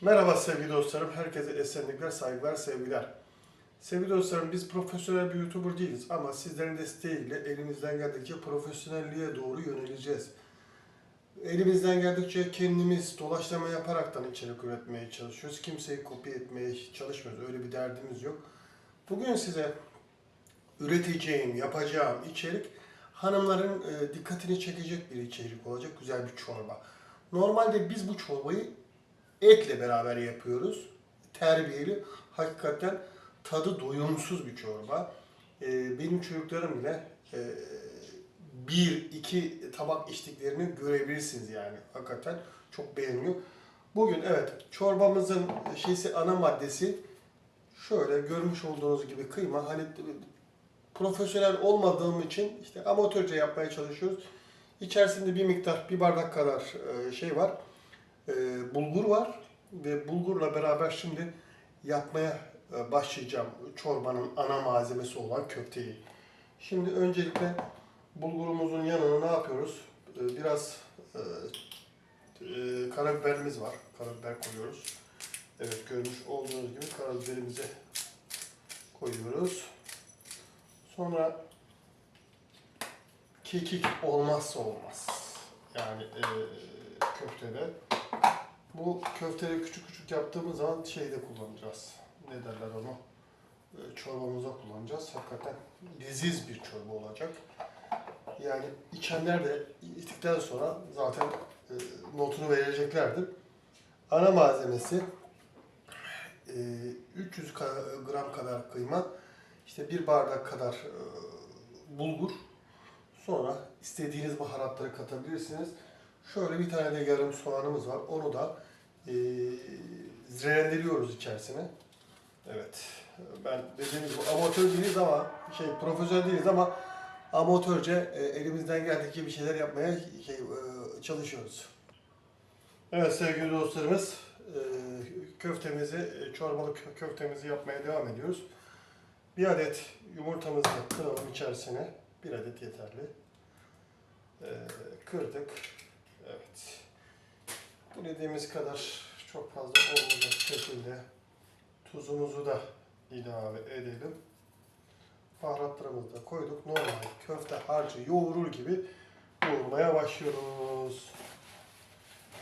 Merhaba sevgili dostlarım. Herkese esenlikler, saygılar, sevgiler. Sevgili dostlarım biz profesyonel bir YouTuber değiliz ama sizlerin desteğiyle elimizden geldikçe profesyonelliğe doğru yöneleceğiz. Elimizden geldikçe kendimiz dolaşlama yaparaktan içerik üretmeye çalışıyoruz. Kimseyi kopya etmeye çalışmıyoruz. Öyle bir derdimiz yok. Bugün size üreteceğim, yapacağım içerik hanımların e, dikkatini çekecek bir içerik olacak. Güzel bir çorba. Normalde biz bu çorbayı etle beraber yapıyoruz. Terbiyeli. Hakikaten tadı doyumsuz bir çorba. Ee, benim çocuklarım bile e, bir, iki tabak içtiklerini görebilirsiniz yani. Hakikaten çok beğeniyor. Bugün evet çorbamızın şeysi ana maddesi şöyle görmüş olduğunuz gibi kıyma. Hani profesyonel olmadığım için işte amatörce yapmaya çalışıyoruz. İçerisinde bir miktar, bir bardak kadar e, şey var e, var ve bulgurla beraber şimdi yapmaya e, başlayacağım çorbanın ana malzemesi olan köfteyi. Şimdi öncelikle bulgurumuzun yanına ne yapıyoruz? E, biraz e, karabiberimiz var. Karabiber koyuyoruz. Evet görmüş olduğunuz gibi karabiberimizi koyuyoruz. Sonra kekik olmazsa olmaz. Yani köftede. Bu köfteleri küçük küçük yaptığımız zaman şeyde kullanacağız. Ne derler onu? E, çorbamıza kullanacağız. Hakikaten leziz bir çorba olacak. Yani içenler de içtikten sonra zaten e, notunu vereceklerdir. Ana malzemesi e, 300 ka- gram kadar kıyma, işte bir bardak kadar e, bulgur, sonra istediğiniz baharatları katabilirsiniz. Şöyle bir tane de yarım soğanımız var. Onu da e, rendeliyoruz içerisine. Evet. Ben dediğimiz gibi amatör değiliz ama şey profesyonel değiliz ama amatörce e, elimizden geldikçe bir şeyler yapmaya şey, e, çalışıyoruz. Evet sevgili dostlarımız e, köftemizi, e, çorbalı kö- köftemizi yapmaya devam ediyoruz. Bir adet yumurtamızı kıralım içerisine. Bir adet yeterli. E, kırdık. Evet. Bu dediğimiz kadar çok fazla olmayacak şekilde tuzumuzu da ilave edelim. Baharatlarımızı da koyduk. Normal köfte harcı yoğurur gibi yoğurmaya başlıyoruz.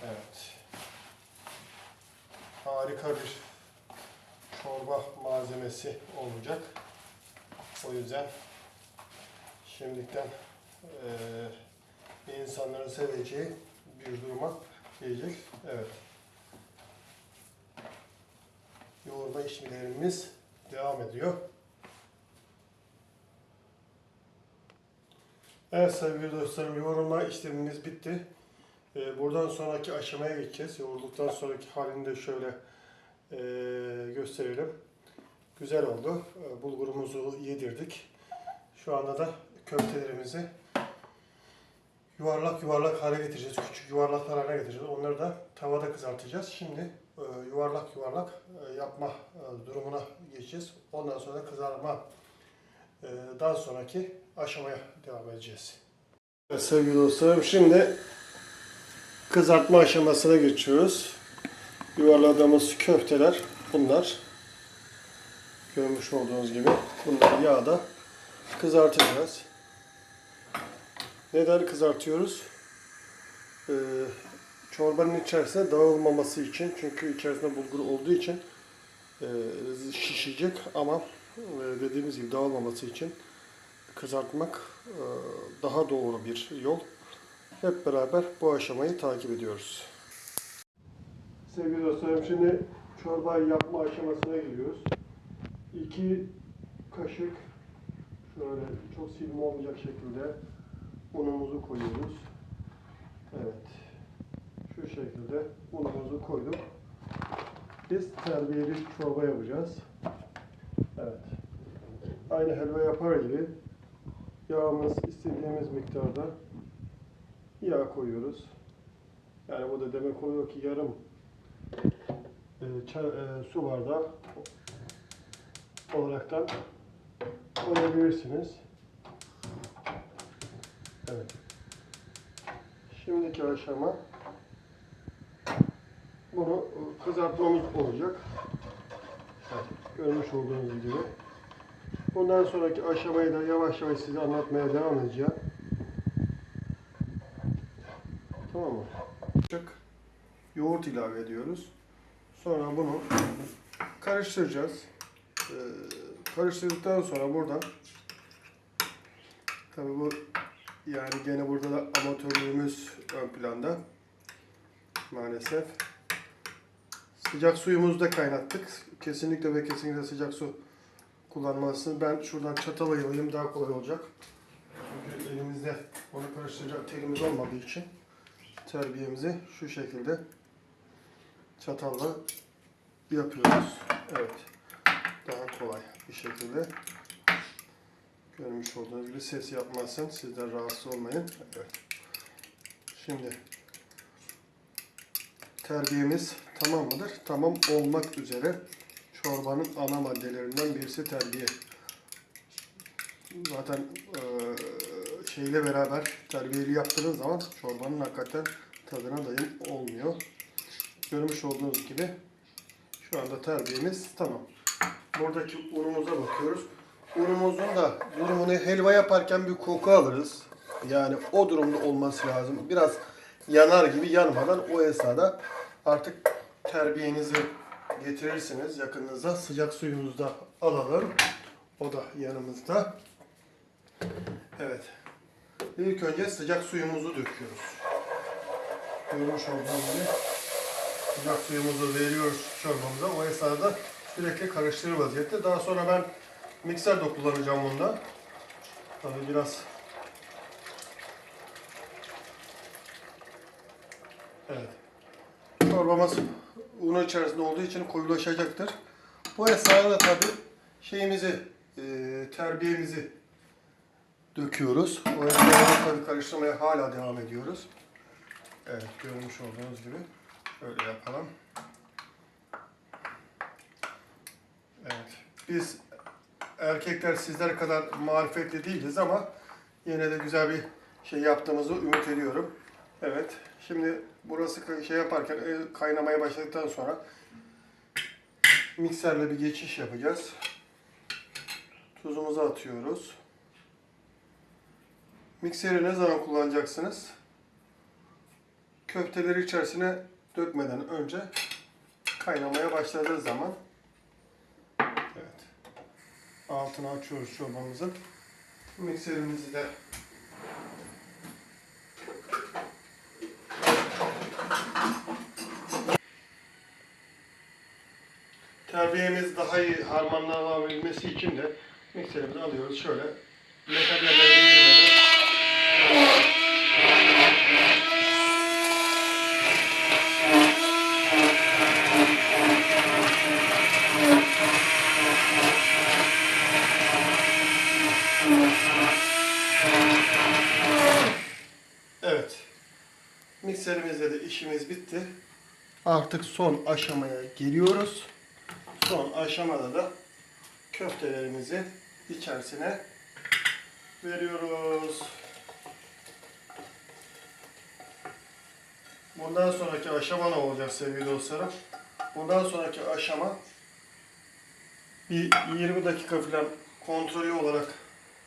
Evet. Harika bir çorba malzemesi olacak. O yüzden şimdiden eee insanların seveceği bir duruma gelecek. Evet. Yoğurma işlemlerimiz devam ediyor. Evet sevgili dostlarım yoğurma işlemimiz bitti. Ee, buradan sonraki aşamaya geçeceğiz. Yoğurduktan sonraki halini de şöyle e, gösterelim. Güzel oldu. Ee, bulgurumuzu yedirdik. Şu anda da köftelerimizi yuvarlak yuvarlak hale getireceğiz. Küçük yuvarlaklar haline getireceğiz. Onları da tavada kızartacağız. Şimdi e, yuvarlak yuvarlak e, yapma e, durumuna geçeceğiz. Ondan sonra kızarma daha sonraki aşamaya devam edeceğiz. Evet, sevgili dostlarım şimdi kızartma aşamasına geçiyoruz. Yuvarladığımız köfteler bunlar. Görmüş olduğunuz gibi bunları yağda kızartacağız. Neden kızartıyoruz? Ee, çorbanın içerisine dağılmaması için. Çünkü içerisinde bulgur olduğu için e, şişecek ama e, dediğimiz gibi dağılmaması için kızartmak e, daha doğru bir yol. Hep beraber bu aşamayı takip ediyoruz. Sevgili dostlarım şimdi çorbayı yapma aşamasına geliyoruz. 2 kaşık şöyle çok silme olmayacak şekilde unumuzu koyuyoruz. Evet. Şu şekilde unumuzu koyduk. Biz terbiyeli çorba yapacağız. Evet. Aynı helva yapar gibi yağımız istediğimiz miktarda yağ koyuyoruz. Yani bu da demek oluyor ki yarım e, ça- e, su bardağı olaraktan koyabilirsiniz. Evet. Şimdiki aşama bunu kızartmamız olacak. Görmüş olduğunuz gibi. Bundan sonraki aşamayı da yavaş yavaş size anlatmaya devam edeceğim. Tamam mı? Yoğurt ilave ediyoruz. Sonra bunu karıştıracağız. Ee, karıştırdıktan sonra buradan tabi bu yani gene burada da amatörlüğümüz ön planda maalesef. Sıcak suyumuzu da kaynattık. Kesinlikle ve kesinlikle sıcak su kullanmalısınız. Ben şuradan çatala yalayayım daha kolay olacak. Çünkü elimizde onu karıştıracak telimiz olmadığı için terbiyemizi şu şekilde çatalla yapıyoruz. Evet. Daha kolay bir şekilde. Görmüş olduğunuz gibi ses yapmasın. Sizler rahatsız olmayın. Evet. Şimdi terbiyemiz tamam mıdır? Tamam olmak üzere çorbanın ana maddelerinden birisi terbiye. Zaten eee, şeyle beraber terbiyeli yaptığınız zaman çorbanın hakikaten tadına dayım olmuyor. Görmüş olduğunuz gibi şu anda terbiyemiz tamam. Buradaki unumuza bakıyoruz. Unumuzun da durumunu helva yaparken bir koku alırız. Yani o durumda olması lazım. Biraz yanar gibi yanmadan o esnada artık terbiyenizi getirirsiniz yakınınıza. Sıcak suyumuzu da alalım. O da yanımızda. Evet. İlk önce sıcak suyumuzu döküyoruz. Görmüş olduğunuz gibi sıcak suyumuzu veriyoruz çorbamıza. O esnada sürekli karıştırır vaziyette. Daha sonra ben mikser de kullanacağım bunda. Tabii biraz Evet. Çorbamız unun içerisinde olduğu için koyulaşacaktır. Bu esnada tabii şeyimizi, e, terbiyemizi döküyoruz. O esnada tabii karıştırmaya hala devam ediyoruz. Evet, görmüş olduğunuz gibi. Öyle yapalım. Evet. Biz erkekler sizler kadar marifetli değiliz ama yine de güzel bir şey yaptığımızı ümit ediyorum. Evet. Şimdi burası şey yaparken e, kaynamaya başladıktan sonra mikserle bir geçiş yapacağız. Tuzumuzu atıyoruz. Mikseri ne zaman kullanacaksınız? Köfteleri içerisine dökmeden önce kaynamaya başladığı zaman altını açıyoruz çorbamızın. Mikserimizi de terbiyemiz daha iyi harmanlanabilmesi için de mikserimizi alıyoruz şöyle metallerle işimiz bitti. Artık son aşamaya geliyoruz. Son aşamada da köftelerimizi içerisine veriyoruz. Bundan sonraki aşama ne olacak sevgili dostlarım? Bundan sonraki aşama bir 20 dakika falan kontrollü olarak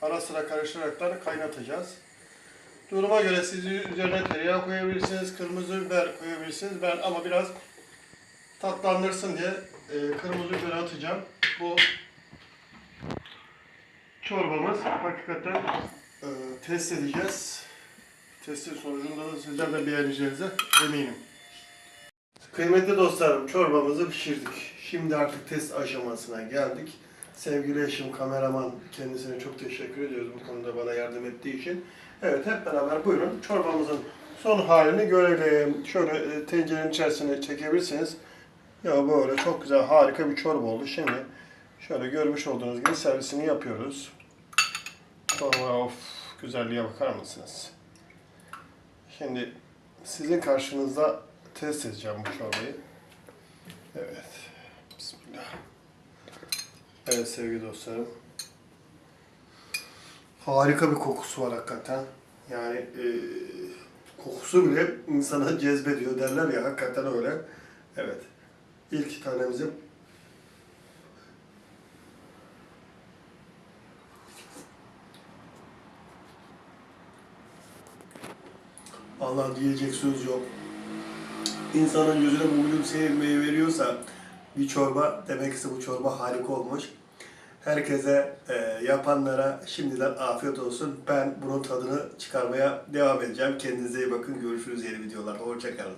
ara sıra karıştırarak kaynatacağız. Duruma göre siz üzerine tereyağı koyabilirsiniz, kırmızı biber koyabilirsiniz. Ben ama biraz tatlandırsın diye e, kırmızı biber atacağım. Bu çorbamız hakikaten e, test edeceğiz. Testin sonucunda da sizler de beğeneceğinize eminim. Kıymetli dostlarım çorbamızı pişirdik. Şimdi artık test aşamasına geldik. Sevgili eşim kameraman kendisine çok teşekkür ediyoruz bu konuda bana yardım ettiği için. Evet hep beraber buyurun çorbamızın son halini görelim. Şöyle e, tencerenin içerisine çekebilirsiniz. Ya böyle çok güzel harika bir çorba oldu. Şimdi şöyle görmüş olduğunuz gibi servisini yapıyoruz. Çorba of güzelliğe bakar mısınız? Şimdi sizin karşınızda test edeceğim bu çorbayı. Evet. Bismillah. Evet sevgili dostlarım. Harika bir kokusu var hakikaten. Yani e, kokusu bile insana cezbediyor derler ya hakikaten öyle. Evet. İlk tanemizi Allah diyecek söz yok. İnsanın gözüne bu gülümsemeyi veriyorsa bir çorba demek ki bu çorba harika olmuş. Herkese e, yapanlara şimdiden afiyet olsun. Ben bunun tadını çıkarmaya devam edeceğim. Kendinize iyi bakın. Görüşürüz yeni videolarda. Hoşçakalın.